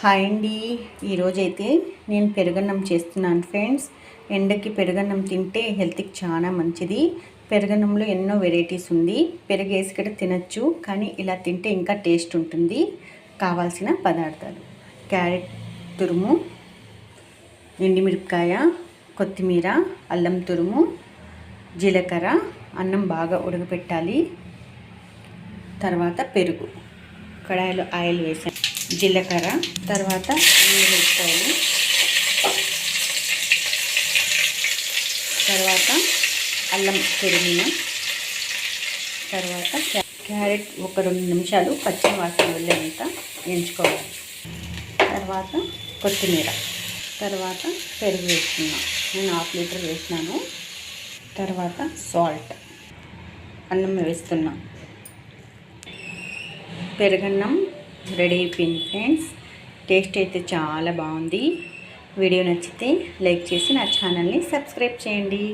Hi అండి. ఈరోజైతే నేను పెరుగన్నం చేస్తున్నాను ఫ్రెండ్స్. ఎండకి పెరుగన్నం తింటే హెల్త్కి చాలా మంచిది. పెరుగన్నంలో ఎన్నో వెరైటీస్ ఉంది. పెరుగు వేసి కూడా తినచ్చు కానీ ఇలా తింటే ఇంకా టేస్ట్ ఉంటుంది. కావాల్సిన పదార్థాలు. క్యారెట్ తురుము ఎండిమిరపకాయ కొత్తిమీర అల్లం తురుము జీలకర్ర అన్నం బాగా ఉడకపెట్టాలి. తర్వాత పెరుగు. కడాయిలో ఆయిల్ వేసాను. జీలకర్ర తర్వాత మిరపకాయలు తర్వాత అల్లం తురిమిన తర్వాత క్యారెట్ ఒక రెండు నిమిషాలు పచ్చి వాసన వెళ్ళేంత ఎంచుకోవాలి తర్వాత కొత్తిమీర తర్వాత పెరుగు వేసుకున్నాను నేను హాఫ్ లీటర్ వేసినాను. తర్వాత సాల్ట్ అన్నం వేస్తున్నాను పెరుగన్నం రెడీ అయిపోయింది ఫ్రెండ్స్. టేస్ట్ అయితే చాలా బాగుంది. వీడియో నచ్చితే లైక్ చేసి నా ఛానల్ని సబ్స్క్రైబ్ చేయండి.